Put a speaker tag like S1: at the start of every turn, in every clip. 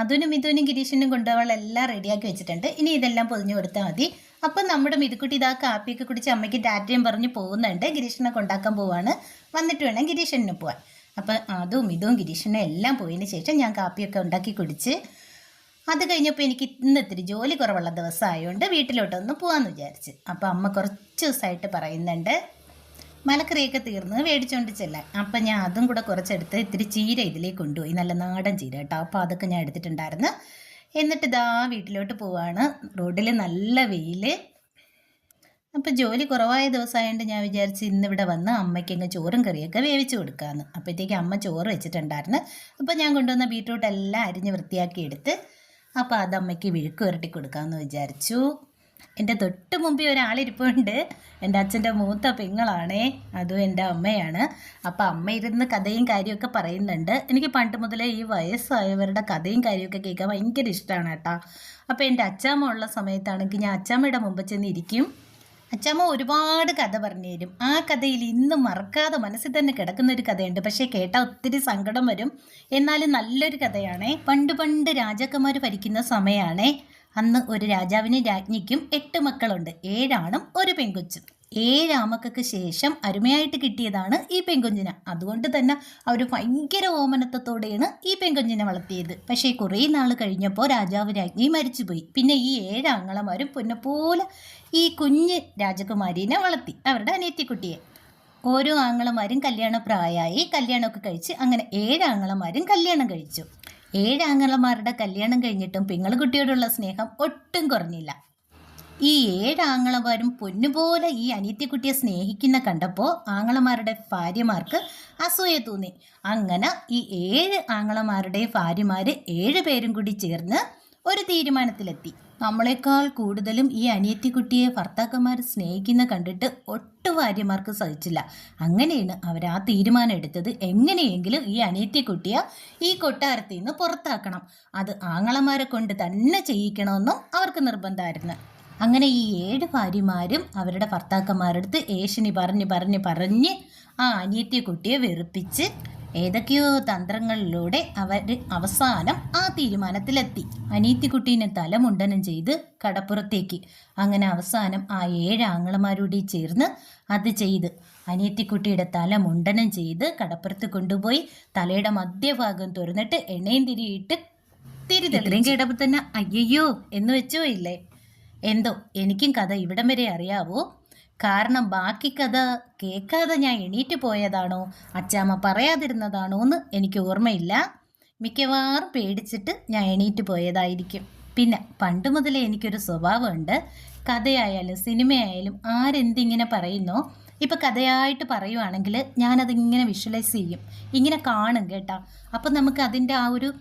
S1: അതിനും മിഥുനും ഗിരീഷിനും കൊണ്ടുപോകാനെല്ലാം റെഡിയാക്കി വെച്ചിട്ടുണ്ട്. ഇനി ഇതെല്ലാം പൊതിഞ്ഞു കൊടുത്താൽ മതി. അപ്പം നമ്മുടെ മിതുക്കുട്ടി ഇതാ കാപ്പിയൊക്കെ കുടിച്ച് അമ്മയ്ക്ക് ടാറ്റയും പറഞ്ഞ് പോകുന്നുണ്ട്. ഗിരീഷിനെ കൊണ്ടാക്കാൻ പോവാണ്. വന്നിട്ട് വേണം ഗിരീഷനും പോവാൻ. അപ്പം അതും ഇതും ഗിരീഷനും എല്ലാം പോയതിന് ശേഷം ഞാൻ കാപ്പിയൊക്കെ ഉണ്ടാക്കി കുടിച്ച് അത് കഴിഞ്ഞപ്പോൾ എനിക്ക് ഇന്ന് ഇത്തിരി ജോലി കുറവുള്ള ദിവസമായതുകൊണ്ട് വീട്ടിലോട്ടൊന്ന് പോകാമെന്ന് വിചാരിച്ച്. അപ്പോൾ അമ്മ കുറച്ച് ദിവസമായിട്ട് പറയുന്നുണ്ട്. മലക്കറിയൊക്കെ തീർന്ന് മേടിച്ചോണ്ട് ചെല്ലാൻ. അപ്പം ഞാൻ അതും കൂടെ കുറച്ചെടുത്ത് ഇത്തിരി ചീര ഇതിലേക്ക് കൊണ്ടുപോയി. നല്ല നാടൻ ചീര കേട്ടോ. അപ്പോൾ അതൊക്കെ ഞാൻ എടുത്തിട്ടുണ്ടായിരുന്നു. എന്നിട്ട് ഇതാ വീട്ടിലോട്ട് പോവാണ്. റോഡിൽ നല്ല വെയിൽ അപ്പോൾ ജോലി കുറവായ ദിവസമായതുകൊണ്ട് ഞാൻ വിചാരിച്ച് ഇന്നിവിടെ വന്ന് അമ്മയ്ക്ക് അങ്ങ് ചോറും കറിയൊക്കെ വേവിച്ച് കൊടുക്കാമെന്ന് അപ്പോഴത്തേക്ക് അമ്മ ചോറ് വെച്ചിട്ടുണ്ടായിരുന്നു. അപ്പോൾ ഞാൻ കൊണ്ടുവന്ന ബീട്രൂട്ട് എല്ലാം അരിഞ്ഞ് വൃത്തിയാക്കി എടുത്ത് അപ്പോൾ അത് അമ്മയ്ക്ക് വിഴുക്ക് വരട്ടി കൊടുക്കാമെന്ന് വിചാരിച്ചു. എന്റെ തൊട്ട് മുമ്പിൽ ഒരാളിരിപ്പുണ്ട്. എന്റെ അച്ഛന്റെ മൂത്ത പെങ്ങളാണേ. അതും എന്റെ അമ്മയാണ്. അപ്പോൾ അമ്മ ഇരുന്ന് കഥയും കാര്യമൊക്കെ പറയുന്നുണ്ട്. എനിക്ക് പണ്ട് മുതലേ ഈ വയസ്സായവരുടെ കഥയും കാര്യമൊക്കെ കേൾക്കാൻ ഭയങ്കര ഇഷ്ടമാണ് കേട്ടോ. അപ്പോൾ എന്റെ അച്ചാമ്മ ഉള്ള സമയത്താണെങ്കിൽ ഞാൻ അച്ചാമ്മയുടെ മുമ്പ് ചെന്ന് ഇരിക്കും അച്ചാമ്മ ഒരുപാട് കഥ പറഞ്ഞു തരും. ആ കഥയിൽ ഇന്നും മറക്കാതെ മനസ്സിൽ തന്നെ കിടക്കുന്ന ഒരു കഥയുണ്ട്. പക്ഷേ കേട്ടാൽ ഒത്തിരി സങ്കടം വരും. എന്നാലും നല്ലൊരു കഥയാണേ. പണ്ട് പണ്ട് രാജാക്കന്മാർ ഭരിക്കുന്ന സമയമാണേ. അന്ന് ഒരു രാജാവിനും രാജ്ഞിക്കും എട്ട് മക്കളുണ്ട്. ഏഴാണും ഒരു പെൺകൊച്ചും. ഏഴാമക്കൾക്ക് ശേഷം അരുമയായിട്ട് കിട്ടിയതാണ് ഈ പെൺകുഞ്ഞിനെ. അതുകൊണ്ട് തന്നെ അവർ ഭയങ്കര ഓമനത്വത്തോടെയാണ് ഈ പെൺകുഞ്ഞിനെ വളർത്തിയത്. പക്ഷേ കുറേ നാൾ കഴിഞ്ഞപ്പോൾ രാജാവ് രാജ്ഞി മരിച്ചുപോയി. പിന്നെ ഈ ഏഴാങ്ങളമാരും പൊന്നെപ്പോലെ ഈ കുഞ്ഞ് രാജകുമാരീനെ വളർത്തി അവരുടെ അനിയത്തിക്കുട്ടിയെ. ഓരോ ആങ്ങളമാരും കല്യാണപ്രായമായി കല്യാണമൊക്കെ കഴിച്ച് അങ്ങനെ ഏഴാങ്ങളമാരും കല്യാണം കഴിച്ചു. ഏഴ് ആങ്ങളമാരുടെ കല്യാണം കഴിഞ്ഞിട്ടും പെങ്ങളുകുട്ടിയോടുള്ള സ്നേഹം ഒട്ടും കുറഞ്ഞില്ല. ഈ ഏഴ് ആങ്ങളമാരും പൊന്നുപോലെ ഈ അനിയത്തിക്കുട്ടിയെ സ്നേഹിക്കുന്ന കണ്ടപ്പോൾ ആങ്ങളമാരുടെ ഭാര്യമാർക്ക് അസൂയ തോന്നി. അങ്ങനെ ഈ ഏഴ് ആങ്ങളമാരുടെ ഭാര്യമാർ ഏഴ് പേരും കൂടി ചേർന്ന് ഒരു തീരുമാനത്തിലെത്തി. നമ്മളെക്കാൾ കൂടുതലും ഈ അനിയത്തിക്കുട്ടിയെ ഭർത്താക്കന്മാർ സ്നേഹിക്കുന്ന കണ്ടിട്ട് ഒട്ടു ഭാര്യമാർക്ക് സഹിച്ചില്ല. അങ്ങനെയാണ് അവർ ആ തീരുമാനം എടുത്തത്. എങ്ങനെയെങ്കിലും ഈ അനിയത്തിക്കുട്ടിയെ ഈ കൊട്ടാരത്തിൽ നിന്ന് പുറത്താക്കണം. അത് ആങ്ങളമാരെ കൊണ്ട് തന്നെ ചെയ്യിക്കണമെന്നും അവർക്ക് നിർബന്ധമായിരുന്നു. അങ്ങനെ ഈ ഏഴ് ഭാര്യമാരും അവരുടെ ഭർത്താക്കന്മാരടുത്ത് ഏഷണി പറഞ്ഞ് പറഞ്ഞ് പറഞ്ഞ് ആ അനിയത്തിക്കുട്ടിയെ വെറുപ്പിച്ച് ഏതൊക്കെയോ തന്ത്രങ്ങളിലൂടെ അവർ അവസാനം ആ തീരുമാനത്തിലെത്തി. അനീത്തിക്കുട്ടീനെ തലമുണ്ടനം ചെയ്ത് കടപ്പുറത്തേക്ക്. അങ്ങനെ അവസാനം ആ ഏഴ് ആങ്ങളമാരോടി ചേർന്ന് അത് ചെയ്ത്. അനിയത്തിക്കുട്ടിയുടെ തല മുണ്ടനം ചെയ്ത് കടപ്പുറത്ത് കൊണ്ടുപോയി തലയുടെ മധ്യഭാഗം തുറന്നിട്ട് എണ്ണയും തിരിയിട്ട് തിരി തെളിയും തന്നെ അയ്യയ്യോ എന്ന് വെച്ചോ ഇല്ലേ? എന്തോ എനിക്കും കഥ ഇവിടം വരെ അറിയാവോ? കാരണം ബാക്കി കഥ കേൾക്കാതെ ഞാൻ എണീറ്റ് പോയതാണോ? അച്ചാമ്മ പറയാതിരുന്നതാണോ എന്ന് എനിക്ക് ഓർമ്മയില്ല. മിക്കവാറും പേടിച്ചിട്ട് ഞാൻ എണീറ്റ് പോയതായിരിക്കും. പിന്നെ പണ്ട് മുതലേ എനിക്കൊരു സ്വഭാവമുണ്ട്. കഥയായാലും സിനിമയായാലും ആരെന്തിങ്ങനെ പറയുന്നോ? ഇപ്പം കഥയായിട്ട് പറയുവാണെങ്കിൽ ഞാനതിങ്ങനെ വിഷ്വലൈസ് ചെയ്യും. ഇങ്ങനെ കാണും കേട്ടോ. അപ്പം നമുക്ക് അതിന്റെ ആ ഒരു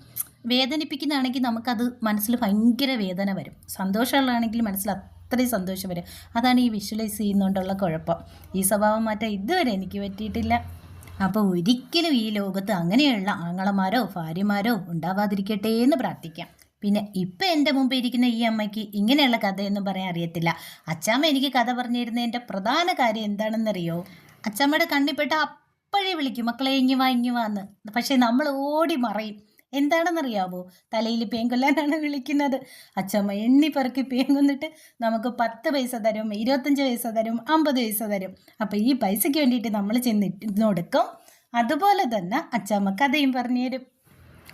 S1: വേദനിപ്പിക്കുന്നതാണെങ്കിൽ നമുക്കത് മനസ്സിൽ ഭയങ്കര വേദന വരും. സന്തോഷമുള്ളതാണെങ്കിൽ മനസ്സിൽ അത്രയും സന്തോഷം വരും. അതാണ് ഈ വിഷ്വലൈസ് ചെയ്യുന്നതുകൊണ്ടുള്ള കുഴപ്പം. ഈ സ്വഭാവം മാറ്റാൻ ഇതുവരെ എനിക്ക് പറ്റിയിട്ടില്ല. അപ്പോൾ ഒരിക്കലും ഈ ലോകത്ത് അങ്ങനെയുള്ള ആങ്ങളമാരോ ഭാര്യമാരോ ഉണ്ടാവാതിരിക്കട്ടെ എന്ന് പ്രാർത്ഥിക്കാം. പിന്നെ ഇപ്പം എന്റെ മുമ്പ് ഇരിക്കുന്ന ഈ അമ്മയ്ക്ക് ഇങ്ങനെയുള്ള കഥയൊന്നും പറയാൻ അറിയത്തില്ല. അച്ചാമ്മ എനിക്ക് കഥ പറഞ്ഞിരുന്നതിന്റെ പ്രധാന കാര്യം എന്താണെന്നറിയോ? അച്ചാമ്മയുടെ കണ്ണിൽപ്പെട്ട അപ്പോഴേ വിളിക്കും മക്കളെ ഇങ്ങി വാ ഇങ്ങി വാന്ന് പക്ഷേ നമ്മൾ ഓടി മറയും. എന്താണെന്നറിയാവോ? തലയിൽ പേങ്കൊല്ലാനാണ് വിളിക്കുന്നത്. അച്ചമ്മ എണ്ണി പെറുക്കി പേങ്കൊന്നിട്ട് നമുക്ക് പത്ത് പൈസ തരും ഇരുപത്തഞ്ച് പൈസ തരും അമ്പത് പൈസ തരും. അപ്പോൾ ഈ പൈസയ്ക്ക് വേണ്ടിയിട്ട് നമ്മൾ ചെന്ന് കൊടുക്കും അതുപോലെ തന്നെ അച്ചമ്മ കഥയും പറഞ്ഞു തരും.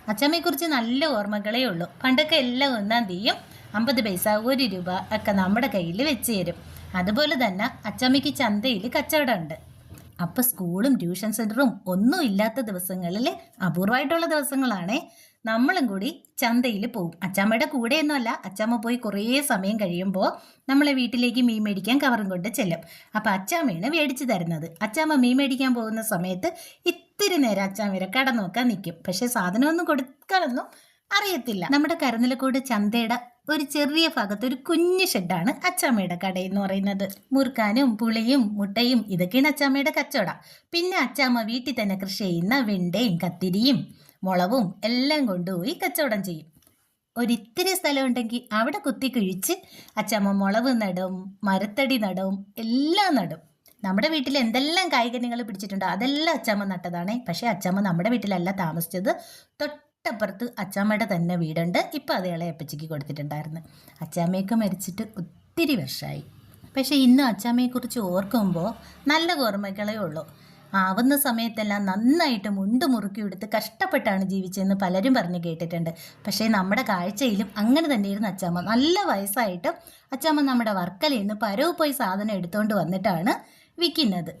S1: അച്ചമ്മയെക്കുറിച്ച് നല്ല ഓർമ്മകളേ ഉള്ളൂ. പണ്ടൊക്കെ എല്ലാം ഒന്നാം തീയും അമ്പത് പൈസ ഒരു രൂപ ഒക്കെ നമ്മുടെ കയ്യിൽ വെച്ച് തരും. അതുപോലെ തന്നെ അച്ചമ്മയ്ക്ക് ചന്തയിൽ കച്ചവടമുണ്ട് അപ്പോൾ സ്കൂളും ട്യൂഷൻ സെന്ററും ഒന്നും ഇല്ലാത്ത ദിവസങ്ങളിൽ അപൂർവമായിട്ടുള്ള ദിവസങ്ങളാണേ. നമ്മളും കൂടി ചന്തയിൽ പോകും അച്ചാമ്മയുടെ കൂടെയൊന്നുമല്ല അച്ചാമ്മ പോയി കുറേ സമയം കഴിയുമ്പോൾ നമ്മളെ വീട്ടിലേക്ക് മീൻ മേടിക്കാൻ കവറും കൊണ്ട് ചെല്ലും. അപ്പോൾ അച്ചാമ്മയാണ് മേടിച്ച് തരുന്നത്. അച്ചാമ്മ മീൻ മേടിക്കാൻ പോകുന്ന സമയത്ത് ഇത്തിരി നേരം അച്ചാമ്മയുടെ കട നോക്കാൻ നിൽക്കും പക്ഷേ സാധനമൊന്നും കൊടുക്കാനൊന്നും അറിയത്തില്ല. നമ്മുടെ കരനിലക്കോട് ചന്തയുടെ ഒരു ചെറിയ ഭാഗത്ത് ഒരു കുഞ്ഞു ഷെഡാണ് അച്ചാമ്മയുടെ എന്ന് പറയുന്നത്. മുറുക്കാനും പുളിയും മുട്ടയും ഇതൊക്കെയാണ് അച്ചാമ്മയുടെ കച്ചവടം. പിന്നെ അച്ചാമ്മ വീട്ടിൽ തന്നെ കൃഷി ചെയ്യുന്ന വെണ്ടയും കത്തിരിയും മുളവും എല്ലാം കൊണ്ടുപോയി കച്ചവടം ചെയ്യും. ഒരിത്തിരി സ്ഥലം ഉണ്ടെങ്കിൽ അവിടെ കുത്തി കിഴിച്ച് അച്ചാമ്മ മുളവ് നടും മരത്തടി നടും എല്ലാം നടും. നമ്മുടെ വീട്ടിൽ എന്തെല്ലാം കായികനികൾ പിടിച്ചിട്ടുണ്ടോ അതെല്ലാം അച്ചാമ്മ നട്ടതാണേ. പക്ഷേ അച്ചാമ്മ നമ്മുടെ വീട്ടിലല്ല താമസിച്ചത്. തൊട്ട് തൊട്ടപ്പുറത്ത് അച്ചാമ്മയുടെ തന്നെ വീടുണ്ട്. ഇപ്പം അത് ഇളയ അപ്പച്ചിക്ക് കൊടുത്തിട്ടുണ്ടായിരുന്നു. അച്ചാമ്മയൊക്കെ മരിച്ചിട്ട് ഒത്തിരി വർഷമായി പക്ഷേ ഇന്ന് അച്ചാമ്മയെക്കുറിച്ച് ഓർക്കുമ്പോൾ നല്ല ഓർമ്മകളേ ഉള്ളൂ. ആവുന്ന സമയത്തെല്ലാം നന്നായിട്ട് മുണ്ട് മുറുക്കി എടുത്ത് കഷ്ടപ്പെട്ടാണ് ജീവിച്ചതെന്ന് പലരും പറഞ്ഞു കേട്ടിട്ടുണ്ട്. പക്ഷേ നമ്മുടെ കാഴ്ചയിലും അങ്ങനെ തന്നെയായിരുന്നു അച്ചാമ്മ. നല്ല വയസ്സായിട്ടും അച്ചാമ്മ നമ്മുടെ വർക്കലയിൽ നിന്ന് പരവ് പോയി സാധനം എടുത്തുകൊണ്ട് വന്നിട്ടാണ് വിൽക്കുന്നത്.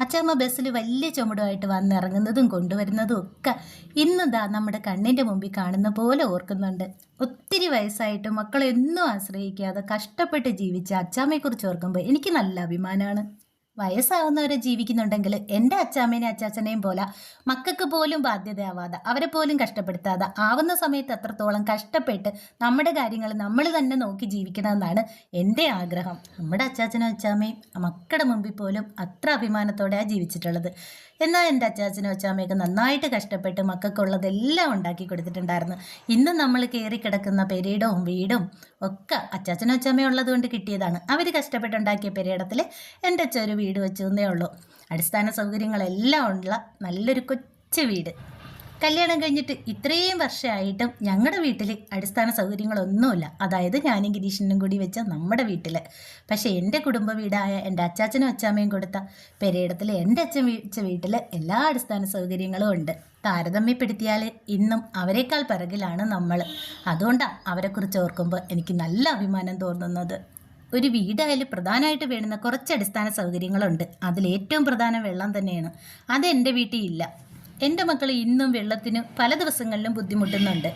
S1: അച്ചാമ്മ ബസ്സിൽ വലിയ ചുമടുമായിട്ട് വന്നിറങ്ങുന്നതും കൊണ്ടുവരുന്നതും ഒക്കെ ഇന്നിതാ നമ്മുടെ കണ്ണിന്റെ മുമ്പിൽ കാണുന്ന പോലെ ഓർക്കുന്നുണ്ട്. ഒത്തിരി വയസ്സായിട്ട് മക്കളെ ഒന്നും ആശ്രയിക്കാതെ കഷ്ടപ്പെട്ട് ജീവിച്ച അച്ചാമ്മയെക്കുറിച്ച് ഓർക്കുമ്പോൾ എനിക്ക് നല്ല അഭിമാനമാണ്. വയസ്സാവുന്നവരെ ജീവിക്കുന്നുണ്ടെങ്കിൽ എന്റെ അച്ചാമ്മേനെയും അച്ചാച്ചനെയും പോലെ മക്കൾക്ക് പോലും ബാധ്യതയാവാതെ അവരെ പോലും കഷ്ടപ്പെടുത്താതെ ആവുന്ന സമയത്ത് അത്രത്തോളം കഷ്ടപ്പെട്ട് നമ്മുടെ കാര്യങ്ങൾ നമ്മൾ തന്നെ നോക്കി ജീവിക്കണമെന്നാണ് എന്റെ ആഗ്രഹം. നമ്മുടെ അച്ചാച്ചനും അച്ചാമ്മയും മക്കളുടെ മുമ്പിൽ പോലും അത്ര അഭിമാനത്തോടെയാണ് ജീവിച്ചിട്ടുള്ളത്. എന്നാൽ എന്റെ അച്ചാച്ചനും അച്ചാമ്മയൊക്കെ നന്നായിട്ട് കഷ്ടപ്പെട്ട് മക്കൾക്കുള്ളതെല്ലാം ഉണ്ടാക്കി കൊടുത്തിട്ടുണ്ടായിരുന്നു. ഇന്ന് നമ്മൾ കയറി കിടക്കുന്ന പെരീടവും വീടും ഒക്കെ അച്ചാച്ചനും അച്ചാമ്മയും ഉള്ളതുകൊണ്ട് കിട്ടിയതാണ്. അവർ കഷ്ടപ്പെട്ടുണ്ടാക്കിയ പെരീടത്തിൽ എന്റെ അച്ഛൻ ഒരു വീട് വെച്ചു എന്നേ ഉള്ളൂ. അടിസ്ഥാന സൗകര്യങ്ങളെല്ലാം ഉള്ള നല്ലൊരു കൊച്ചു വീട്. കല്യാണം കഴിഞ്ഞിട്ട് ഇത്രയും വർഷമായിട്ടും ഞങ്ങളുടെ വീട്ടിൽ അടിസ്ഥാന സൗകര്യങ്ങളൊന്നുമില്ല. അതായത് ഞാനും ഗിരീഷിനും കൂടി വെച്ച നമ്മുടെ വീട്ടിൽ പക്ഷേ എന്റെ കുടുംബ വീടായ എന്റെ അച്ചാച്ചനും അച്ചാമ്മയും കൊടുത്ത പെരയിടത്തിൽ എന്റെ അച്ഛൻ വെച്ച വീട്ടിൽ എല്ലാ അടിസ്ഥാന സൗകര്യങ്ങളും ഉണ്ട്. താരതമ്യപ്പെടുത്തിയാൽ ഇന്നും അവരെക്കാൾ പിറകിലാണ് നമ്മൾ അതുകൊണ്ടാണ് അവരെക്കുറിച്ച് ഓർക്കുമ്പോൾ എനിക്ക് നല്ല അഭിമാനം തോന്നുന്നത്. ഒരു വീടായാലും പ്രധാനമായിട്ട് വേണ്ടുന്ന കുറച്ച് അടിസ്ഥാന സൗകര്യങ്ങളുണ്ട്. അതിലേറ്റവും പ്രധാനം വെള്ളം തന്നെയാണ്. അത് എന്റെ വീട്ടിൽ ഇല്ല. എന്റെ മക്കൾ ഇന്നും വെള്ളത്തിന് പല ദിവസങ്ങളിലും ബുദ്ധിമുട്ടുന്നുണ്ട്.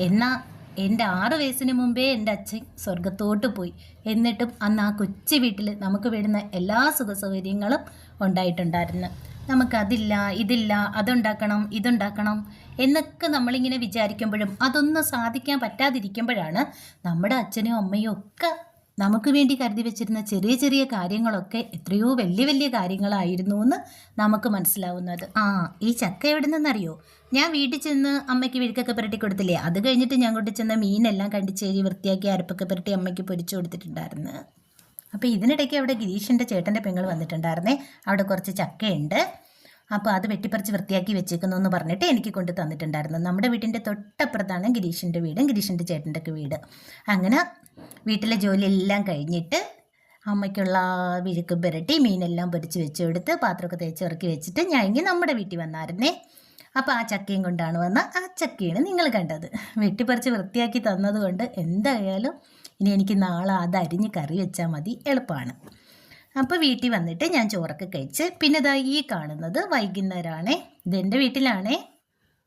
S1: എന്നാൽ എന്റെ ആറു വയസ്സിന് മുമ്പേ എന്റെ അച്ഛൻ സ്വർഗത്തോട്ട് പോയി. എന്നിട്ടും അന്ന് ആ കൊച്ചു വീട്ടിൽ നമുക്ക് വേണ്ടുന്ന എല്ലാ സുഖ സൗകര്യങ്ങളും ഉണ്ടായിട്ടുണ്ടായിരുന്നു. നമുക്കതില്ല ഇതില്ല അതുണ്ടാക്കണം ഇതുണ്ടാക്കണം എന്നൊക്കെ നമ്മളിങ്ങനെ വിചാരിക്കുമ്പോഴും അതൊന്നും സാധിക്കാൻ പറ്റാതിരിക്കുമ്പോഴാണ് നമ്മുടെ അച്ഛനും അമ്മയും ഒക്കെ നമുക്ക് വേണ്ടി കരുതി വെച്ചിരുന്ന ചെറിയ ചെറിയ കാര്യങ്ങളൊക്കെ എത്രയോ വലിയ വലിയ കാര്യങ്ങളായിരുന്നു എന്ന് നമുക്ക് മനസ്സിലാവുന്നത്. ആ ഈ ചക്ക എവിടെ നിന്നറിയോ ഞാൻ വീട്ടിൽ ചെന്ന് അമ്മയ്ക്ക് വിഴുക്കൊക്കെ പുരട്ടി കൊടുത്തില്ലേ? അത് കഴിഞ്ഞിട്ട് ഞാൻ കൊണ്ട് ചെന്ന മീനെല്ലാം കണ്ടിച്ചേരി വൃത്തിയാക്കി അരപ്പൊക്കെ പുരട്ടി അമ്മയ്ക്ക് പൊരിച്ചു കൊടുത്തിട്ടുണ്ടായിരുന്നു. അപ്പോൾ ഇതിനിടയ്ക്ക് അവിടെ ഗിരീഷിന്റെ ചേട്ടന്റെ പെങ്ങൾ വന്നിട്ടുണ്ടായിരുന്നേ. അവിടെ കുറച്ച് ചക്കയുണ്ട്. അപ്പോൾ അത് വെട്ടിപ്പറിച്ച് വൃത്തിയാക്കി വെച്ചേക്കുന്നു എന്ന് പറഞ്ഞിട്ട് എനിക്ക് കൊണ്ട് തന്നിട്ടുണ്ടായിരുന്നു. നമ്മുടെ വീട്ടിന്റെ തൊട്ടപ്പുറത്താണ് ഗിരീഷിന്റെ വീടും ഗിരീഷിന്റെ ചേട്ടന്റെ ഒക്കെ വീട്. അങ്ങനെ വീട്ടിലെ ജോലിയെല്ലാം കഴിഞ്ഞിട്ട് അമ്മയ്ക്കുള്ള വിഴുക്ക് പുരട്ടി മീനെല്ലാം പൊരിച്ച് വെച്ച് കൊടുത്ത് പാത്രമൊക്കെ തേച്ച് ഇറക്കി വെച്ചിട്ട് ഞാൻ ഇങ്ങനെ നമ്മുടെ വീട്ടിൽ വന്നായിരുന്നേ. അപ്പോൾ ആ ചക്കയും കൊണ്ടാണ് വന്ന ആ ചക്കയാണ് നിങ്ങൾ കണ്ടത്. വെട്ടിപ്പറിച്ച് വൃത്തിയാക്കി തന്നതുകൊണ്ട് എന്തായാലും ഇനി എനിക്ക് നാളെ അത് അരിഞ്ഞ് കറി വെച്ചാൽ മതി. എളുപ്പമാണ് അപ്പോൾ വീട്ടിൽ വന്നിട്ട് ഞാൻ ചോറൊക്കെ കഴിച്ച് പിന്നെ ഇതാ ഈ കാണുന്നത് വൈകുന്നേരമാണേ ഇതെന്റെ വീട്ടിലാണേ.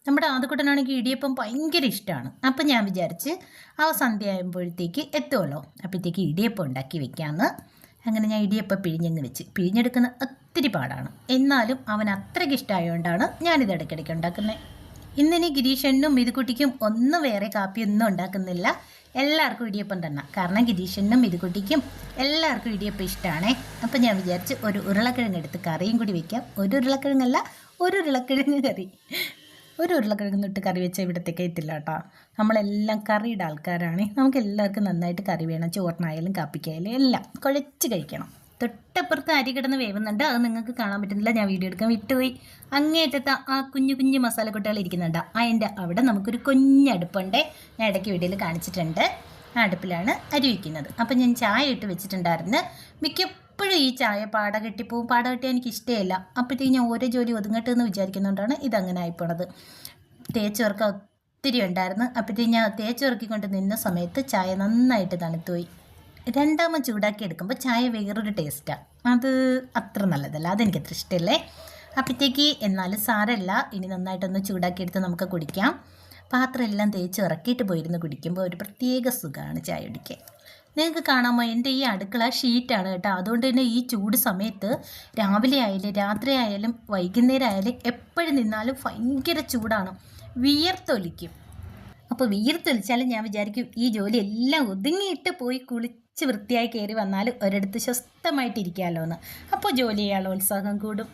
S1: നമ്മുടെ ആദ്യക്കുട്ടനാണെങ്കിൽ ഇടിയപ്പം ഭയങ്കര ഇഷ്ടമാണ് അപ്പം ഞാൻ വിചാരിച്ച് ആ സന്ധ്യ ആകുമ്പോഴത്തേക്ക് എത്തുമല്ലോ അപ്പോഴത്തേക്ക് ഇടിയപ്പം ഉണ്ടാക്കി വെക്കാമെന്ന് അങ്ങനെ ഞാൻ ഇടിയപ്പം പിഴിഞ്ഞങ്ങ് വെച്ച്. പിഴിഞ്ഞെടുക്കുന്ന ഒത്തിരി പാടാണ്. എന്നാലും അവൻ അത്രയ്ക്ക് ഇഷ്ടമായതുകൊണ്ടാണ് ഞാനിത് ഇടയ്ക്കിടയ്ക്ക് ഉണ്ടാക്കുന്നത് ഇന്നിനി ഗിരീഷനും മിതുകുട്ടിക്കും ഒന്നും വേറെ കാപ്പിയൊന്നും ഉണ്ടാക്കുന്നില്ല. എല്ലാവർക്കും ഇടിയപ്പം തന്നെ. കാരണം ഗിരീഷനും മിതുകുട്ടിക്കും എല്ലാവർക്കും ഇടിയപ്പം ഇഷ്ടമാണേ അപ്പം ഞാൻ വിചാരിച്ച് ഒരു ഉരുളക്കിഴങ്ങ് എടുത്ത് കറിയും കൂടി വെക്കാം. ഒരു ഉരുളക്കിഴങ്ങല്ല ഒരു ഉരുളക്കിഴങ്ങ് കറി. ഒരു ഉരുളക്കിഴങ്ങ് തൊട്ട് കറി വെച്ച ഇവിടത്തേക്ക് എത്തില്ല കേട്ടോ. നമ്മളെല്ലാം കറിയുടെ ആൾക്കാരാണ്. നമുക്ക് എല്ലാവർക്കും നന്നായിട്ട് കറി വേണം. ചോറിനായാലും കാപ്പിക്കായാലും എല്ലാം. കുഴച്ച് കഴിക്കണം. തൊട്ടപ്പുറത്ത് അരി കിടന്ന് വേവുന്നുണ്ട്. അത് നിങ്ങൾക്ക് കാണാൻ പറ്റുന്നില്ല. ഞാൻ വീഡിയോ എടുക്കാൻ വിട്ടുപോയി. അങ്ങേറ്റത്തെ ആ കുഞ്ഞു കുഞ്ഞു മസാലക്കുട്ടികൾ ഇരിക്കുന്നുണ്ട്. അതിന്റെ അവിടെ നമുക്കൊരു കുഞ്ഞടുപ്പുണ്ട് ഞാൻ ഇടയ്ക്ക് വീഡിയോയിൽ കാണിച്ചിട്ടുണ്ട്. ആ അടുപ്പിലാണ് അരി വയ്ക്കുന്നത്. അപ്പം ഞാൻ ചായ ഇട്ട് വെച്ചിട്ടുണ്ടായിരുന്നു. മിക്കപ്പോഴും ഈ ചായ പാട കെട്ടിപ്പോവും. പാട കെട്ടിയാൽ എനിക്ക് ഇഷ്ടമല്ല അപ്പോഴത്തേക്ക് ഞാൻ ഓരോ ജോലി ഒതുങ്ങട്ടെ എന്ന് വിചാരിക്കുന്നതുകൊണ്ടാണ് ഇതങ്ങനെ ആയിപ്പോണത്. തേച്ചുറക്കം ഒത്തിരി ഉണ്ടായിരുന്നു. അപ്പോഴത്തേക്ക് ഞാൻ തേച്ചുറക്കിക്കൊണ്ട് നിന്ന സമയത്ത് ചായ നന്നായിട്ട് തണുത്തുപോയി. രണ്ടാമത് ചൂടാക്കി എടുക്കുമ്പോൾ ചായ വേറൊരു ടേസ്റ്റാണ് അത് അത്ര നല്ലതല്ല. അതെനിക്ക് അത്ര ഇഷ്ടമല്ലേ അപ്പോഴത്തേക്ക് എന്നാലും സാരമില്ല ഇനി നന്നായിട്ടൊന്ന് ചൂടാക്കി എടുത്ത് നമുക്ക് കുടിക്കാം. പാത്രം എല്ലാം തേച്ച് ഇറക്കിയിട്ട് പോയിരുന്ന് കുടിക്കുമ്പോൾ ഒരു പ്രത്യേക സുഖമാണ് ചായ കുടിക്കാൻ. നിങ്ങൾക്ക് കാണാമോ? എന്റെ ഈ അടുക്കള ഷീറ്റാണ് കേട്ടോ. അതുകൊണ്ട് തന്നെ ഈ ചൂട് സമയത്ത് രാവിലെ ആയാലും രാത്രി ആയാലും വൈകുന്നേരം ആയാലും എപ്പോഴും നിന്നാലും ഭയങ്കര ചൂടാണ്. വിയർത്തൊലിക്കും. അപ്പോൾ വിയർത്തൊലിച്ചാലും ഞാൻ വിചാരിക്കും ഈ ജോലി എല്ലാം ഒതുങ്ങിയിട്ട് പോയി കുളിച്ച് വൃത്തിയായി കയറി വന്നാൽ ഒരിടത്ത് സ്വസ്ഥമായിട്ടിരിക്കാമല്ലോ എന്ന് അപ്പോൾ ജോലി ചെയ്യാനുള്ള ഉത്സാഹം കൂടും.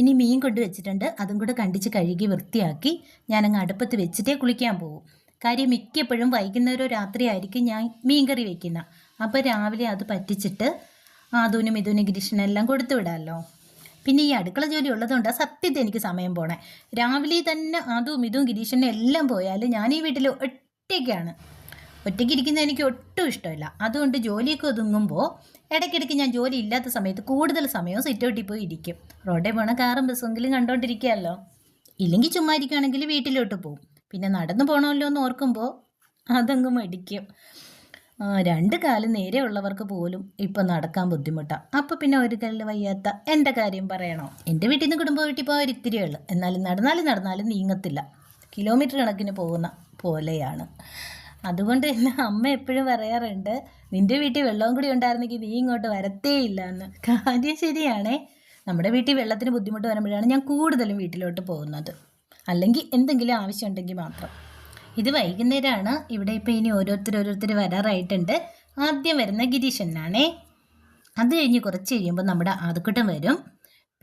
S1: ഇനി മീൻ കൊണ്ട് വെച്ചിട്ടുണ്ട്. അതും കൂടെ കണ്ടിച്ച് കഴുകി വൃത്തിയാക്കി ഞാനങ്ങ് അടുപ്പത്ത് വെച്ചിട്ടേ കുളിക്കാൻ പോകും കാര്യം മിക്കപ്പോഴും വൈകുന്നേരം രാത്രി ആയിരിക്കും ഞാൻ മീൻ കറി വെക്കുന്ന. അപ്പോൾ രാവിലെ അത് പറ്റിച്ചിട്ട് ആദൂനും ഇതൂനും ഗിരീഷനെല്ലാം കൊടുത്തു വിടാമല്ലോ പിന്നെ ഈ അടുക്കള ജോലി ഉള്ളതുകൊണ്ട് സത്യത്തിൽ എനിക്ക് സമയം പോണേ. രാവിലെ തന്നെ അതും ഇതും ഗിരീഷനും എല്ലാം പോയാൽ ഞാൻ ഈ വീട്ടിൽ ഒറ്റയ്ക്കാണ്. ഒറ്റയ്ക്ക് എനിക്ക് ഒട്ടും ഇഷ്ടമില്ല. അതുകൊണ്ട് ജോലിയൊക്കെ ഒതുങ്ങുമ്പോൾ ഇടയ്ക്കിടയ്ക്ക് ഞാൻ ജോലി ഇല്ലാത്ത സമയത്ത് കൂടുതൽ സമയവും സിറ്റൗട്ടിൽ പോയി ഇരിക്കും. റോഡിൽ പോണ കാറും ബസ്സെങ്കിലും കണ്ടുകൊണ്ടിരിക്കുകയല്ലോ ഇല്ലെങ്കിൽ ചുമ്മാ ഇരിക്കുകയാണെങ്കിൽ വീട്ടിലോട്ട് പോകും പിന്നെ നടന്നു പോകണമല്ലോ എന്ന് ഓർക്കുമ്പോൾ അതങ്ങ് മടിക്കും. രണ്ട് കാലം നേരെ ഉള്ളവർക്ക് പോലും ഇപ്പം നടക്കാൻ ബുദ്ധിമുട്ടാണ് അപ്പോൾ പിന്നെ ഒരു കല്ല് വയ്യാത്ത എന്റെ കാര്യം പറയണോ? എന്റെ വീട്ടിൽ നിന്ന് കുടുംബ വീട്ടിൽ പോകാൻ ഒരിത്തിരി ഉള്ളു. എന്നാലും നടന്നാലും നടന്നാലും നീങ്ങത്തില്ല. കിലോമീറ്റർ കണക്കിന് പോകുന്ന പോലെയാണ്. അതുകൊണ്ട് തന്നെ അമ്മ എപ്പോഴും പറയാറുണ്ട് നിന്റെ വീട്ടിൽ വെള്ളവും കൂടി ഉണ്ടായിരുന്നെങ്കിൽ നീ ഇങ്ങോട്ട് വരത്തേ ഇല്ല എന്ന് കാര്യം ശരിയാണേ. നമ്മുടെ വീട്ടിൽ വെള്ളത്തിന് ബുദ്ധിമുട്ട് വരുമ്പോഴാണ് ഞാൻ കൂടുതലും വീട്ടിലോട്ട് പോകുന്നത്. അല്ലെങ്കിൽ എന്തെങ്കിലും ആവശ്യമുണ്ടെങ്കിൽ മാത്രം. ഇത് വൈകുന്നേരമാണ്. ഇവിടെ ഇപ്പോൾ ഇനി ഓരോരുത്തർ ഓരോരുത്തർ വരാറായിട്ടുണ്ട്. ആദ്യം വരുന്ന ഗിരീശനാണേ അത് കഴിഞ്ഞ് കുറച്ച് കഴിയുമ്പോൾ നമ്മുടെ ആദ്യക്കുട്ടൻ വരും.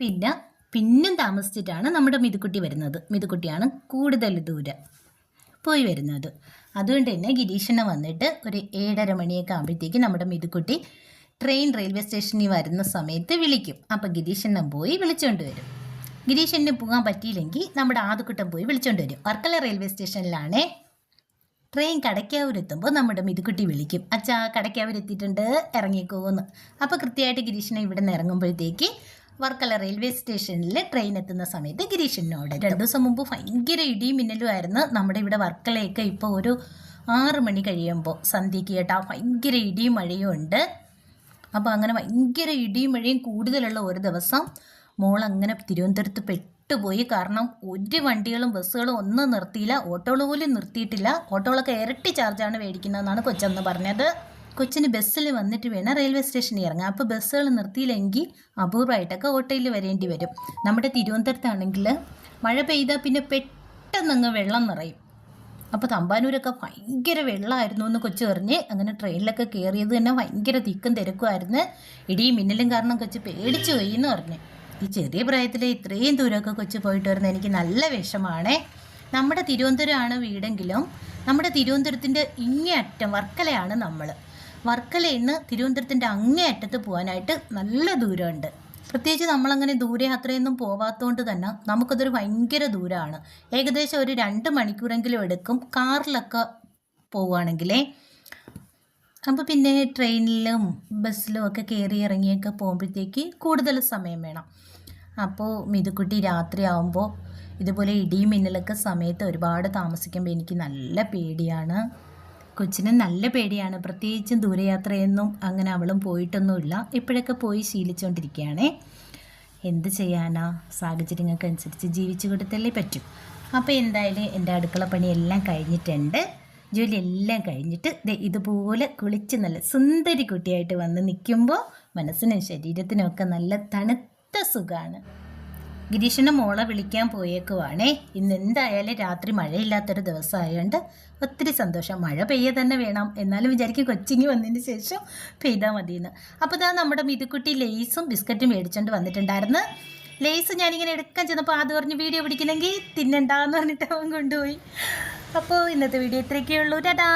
S1: പിന്നെ പിന്നും താമസിച്ചിട്ടാണ് നമ്മുടെ മിതുക്കുട്ടി വരുന്നത്. മിതുക്കുട്ടിയാണ് കൂടുതൽ ദൂരം. പോയി വരുന്നത്. അതുകൊണ്ട് തന്നെ ഗിരീഷണ വന്നിട്ട് ഒരു ഏഴര മണിയൊക്കെ ആകുമ്പോഴത്തേക്ക് നമ്മുടെ മിതുക്കുട്ടി ട്രെയിൻ റെയിൽവേ സ്റ്റേഷനിൽ വരുന്ന സമയത്ത് വിളിക്കും. അപ്പം ഗിരീഷനെ പോയി വിളിച്ചുകൊണ്ട് വരും. ഗിരീഷണ്ണന് പോകാൻ പറ്റിയില്ലെങ്കിൽ നമ്മുടെ ആദ്യക്കുട്ടം പോയി വിളിച്ചുകൊണ്ട് വരും. വർക്കല റെയിൽവേ സ്റ്റേഷനിലാണേ ട്രെയിൻ കടയ്ക്കാവൂരെത്തുമ്പോൾ നമ്മുടെ മിതുക്കുട്ടി വിളിക്കും. അച്ഛാ കടയ്ക്കാവൂരെത്തിയിട്ടുണ്ട് ഇറങ്ങിക്കോന്ന്. അപ്പോൾ കൃത്യമായിട്ട് ഗിരീഷിനെ ഇവിടെ നിന്ന് ഇറങ്ങുമ്പോഴത്തേക്ക് വർക്കല റെയിൽവേ സ്റ്റേഷനിൽ ട്രെയിൻ എത്തുന്ന സമയത്ത് ഗിരീഷിനോട് രണ്ടു ദിവസം മുമ്പ് ഭയങ്കര ഇടിയും മിന്നലുമായിരുന്നു നമ്മുടെ ഇവിടെ വർക്കലയൊക്കെ ഇപ്പോൾ ഒരു ആറ് മണി കഴിയുമ്പോൾ സന്ധ്യയ്ക്ക് കേട്ടാ ഭയങ്കര ഇടിയും മഴയും ഉണ്ട്. അപ്പോൾ അങ്ങനെ ഭയങ്കര ഇടിയും മഴയും കൂടുതലുള്ള ഒരു ദിവസം മോൾ അങ്ങനെ തിരുവനന്തപുരത്ത് പെട്ടുപോയി. കാരണം ഒരു വണ്ടികളും ബസ്സുകളും ഒന്നും നിർത്തിയില്ല. ഓട്ടോകൾ പോലും നിർത്തിയിട്ടില്ല. ഓട്ടോകളൊക്കെ ഇരട്ടി ചാർജാണ് മേടിക്കുന്നതെന്നാണ് കൊച്ചെന്ന് പറഞ്ഞത്. കൊച്ചിന് ബസ്സിൽ വന്നിട്ട് വേണം റെയിൽവേ സ്റ്റേഷനിൽ ഇറങ്ങാം അപ്പോൾ ബസ്സുകൾ നിർത്തിയില്ലെങ്കിൽ അപൂർവമായിട്ടൊക്കെ ഓട്ടോയിൽ വരേണ്ടി വരും. നമ്മുടെ തിരുവനന്തപുരത്താണെങ്കിൽ മഴ പെയ്താൽ പിന്നെ പെട്ടെന്നങ്ങ് വെള്ളം നിറയും. അപ്പോൾ തമ്പാനൂരൊക്കെ ഭയങ്കര വെള്ളമായിരുന്നു എന്ന് കൊച്ചു പറഞ്ഞ് അങ്ങനെ ട്രെയിനിലൊക്കെ കയറിയത് തന്നെ ഭയങ്കര തിക്കും തിരക്കുമായിരുന്നു. ഇടിയും മിന്നലും കാരണം കൊച്ചു പേടിച്ചു പോയി എന്ന് പറഞ്ഞു. ഈ ചെറിയ പ്രായത്തിൽ ഇത്രയും ദൂരമൊക്കെ കൊച്ചു പോയിട്ട് വരുന്നത് എനിക്ക് നല്ല വിഷമാണേ. നമ്മുടെ തിരുവനന്തപുരമാണ് വീടെങ്കിലും നമ്മുടെ തിരുവനന്തപുരത്തിന്റെ ഇങ്ങേ അറ്റം വർക്കലയാണ് നമ്മൾ വർക്കലയിൽ നിന്ന് തിരുവനന്തപുരത്തിന്റെ അങ്ങേ അറ്റത്ത് പോകാനായിട്ട് നല്ല ദൂരമുണ്ട്. പ്രത്യേകിച്ച് നമ്മളങ്ങനെ ദൂരയാത്രയൊന്നും പോവാത്തതുകൊണ്ട് തന്നെ നമുക്കതൊരു ഭയങ്കര ദൂരമാണ്. ഏകദേശം ഒരു രണ്ട് മണിക്കൂറെങ്കിലും എടുക്കും കാറിലൊക്കെ പോവുകയാണെങ്കിലേ. അപ്പോൾ പിന്നെ ട്രെയിനിലും ബസ്സിലും ഒക്കെ കയറി ഇറങ്ങിയൊക്കെ പോകുമ്പോഴത്തേക്ക് കൂടുതൽ സമയം വേണം. അപ്പോൾ മിതുക്കുട്ടി രാത്രിയാവുമ്പോൾ ഇതുപോലെ ഇടിയും മിന്നലൊക്കെ സമയത്ത് ഒരുപാട് താമസിക്കുമ്പോൾ എനിക്ക് നല്ല പേടിയാണ്. കൊച്ചിന് നല്ല പേടിയാണ്. പ്രത്യേകിച്ചും ദൂരയാത്രയൊന്നും അങ്ങനെ അവളും പോയിട്ടൊന്നുമില്ല. ഇപ്പോഴൊക്കെ പോയി ശീലിച്ചുകൊണ്ടിരിക്കുകയാണേ എന്ത് ചെയ്യാനാ? സാഹചര്യങ്ങൾക്ക് അനുസരിച്ച് ജീവിച്ചു കൊടുത്തല്ലേ പറ്റും. അപ്പോൾ എന്തായാലും എന്റെ അടുക്കള പണിയെല്ലാം കഴിഞ്ഞിട്ടുണ്ട്. ജോലി എല്ലാം കഴിഞ്ഞിട്ട് ഇതുപോലെ കുളിച്ച് നല്ല സുന്ദരി കുട്ടിയായിട്ട് വന്ന് നിൽക്കുമ്പോൾ മനസ്സിനും ശരീരത്തിനും ഒക്കെ നല്ല തണുത്ത സുഖമാണ് ഗിരീഷിനെ മോളെ വിളിക്കാൻ പോയേക്കുവാണേ. ഇന്ന് എന്തായാലും രാത്രി മഴയില്ലാത്തൊരു ദിവസമായതുകൊണ്ട് ഒത്തിരി സന്തോഷം. മഴ പെയ്യ തന്നെ വേണം. എന്നാലും വിചാരിക്കും കൊച്ചിങ്ങി വന്നതിന് ശേഷം പെയ്താൽ മതിയെന്ന്. അപ്പോൾ ഇതാ നമ്മുടെ മിതുക്കുട്ടി ലേസും ബിസ്ക്കറ്റും മേടിച്ചുകൊണ്ട് വന്നിട്ടുണ്ടായിരുന്നു. ലേസ് ഞാനിങ്ങനെ എടുക്കാൻ ചെന്നപ്പോൾ അത് പറഞ്ഞ് വീഡിയോ പിടിക്കുന്നെങ്കിൽ തിന്നണ്ടാന്ന് പറഞ്ഞിട്ട് അവൻ കൊണ്ടുപോയി. അപ്പോൾ ഇന്നത്തെ വീഡിയോ ഇത്രയൊക്കെ ഉള്ളൂ ടാറ്റാ